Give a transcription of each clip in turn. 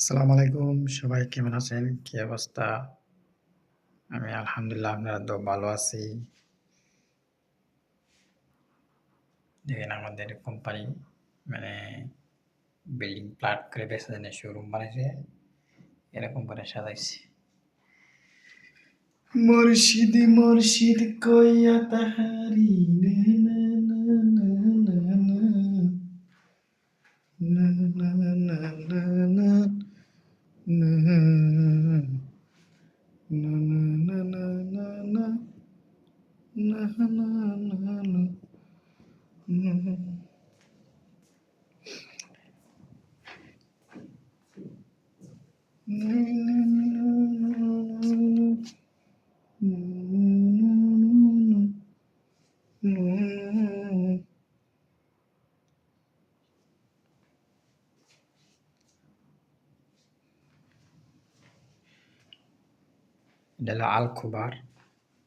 আসসালামু আলাইকুম সবাই কেমন আছেন কি অবস্থা আমি আলহামদুলিল্লাহ আপনারা তো ভালো আছি দেখেন আমাদের কোম্পানি মানে বিল্ডিং প্লাট করে বেসে দেনে শোরুম বানাইছে এরকম করে সাজাইছে মুর্শিদ মুর্শিদ কইয়া তাহারি নে না না না না না না না Na na na na na na, na na na na, Mm-hmm. এটা হলো আল খুবার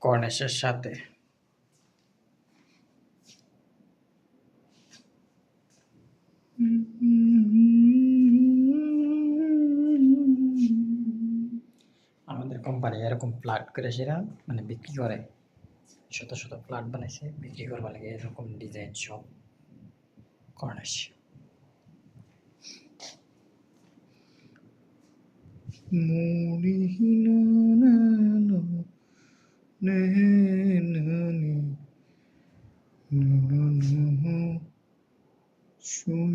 কর্নেশের সাথে আমাদের কোম্পানি এরকম প্লাট করে সেরা মানে বিক্রি করে। শত শত প্লাট বানাইছে, বিক্রি করবার লাগে এরকম ডিজাইন সব কর্নেশ শুন